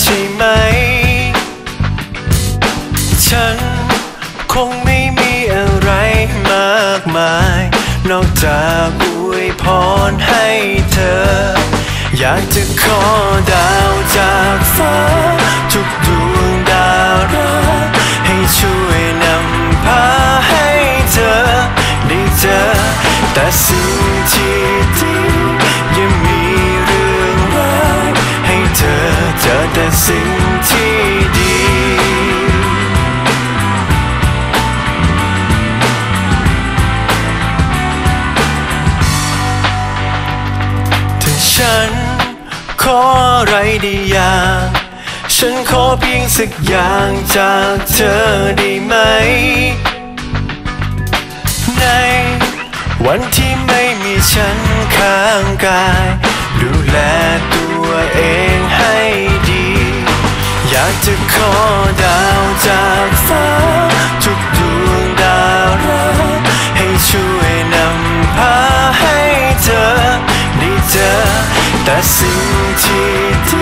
ใช่ไหม ฉันคงไม่มีอะไรมากมาย นอกจากอวยพรให้เธอ อยากจะขอดาวจากฟ้าทุกดวง สิ่งที่ดีถ้าฉันขออะไรได้อย่าง ฉันขอเพียงสักอย่างจากเธอได้ไหม ในวันที่ไม่มีฉันข้างกาย ดูแลตัวเองให้ากจะขอดาวจากฟ้า ทุกดวงดาวรักให้ช่วยนำพาให้เธอได้เจอแต่สิ่งที่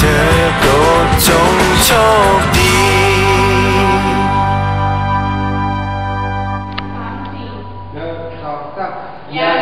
這各種觸電。兩頭得一。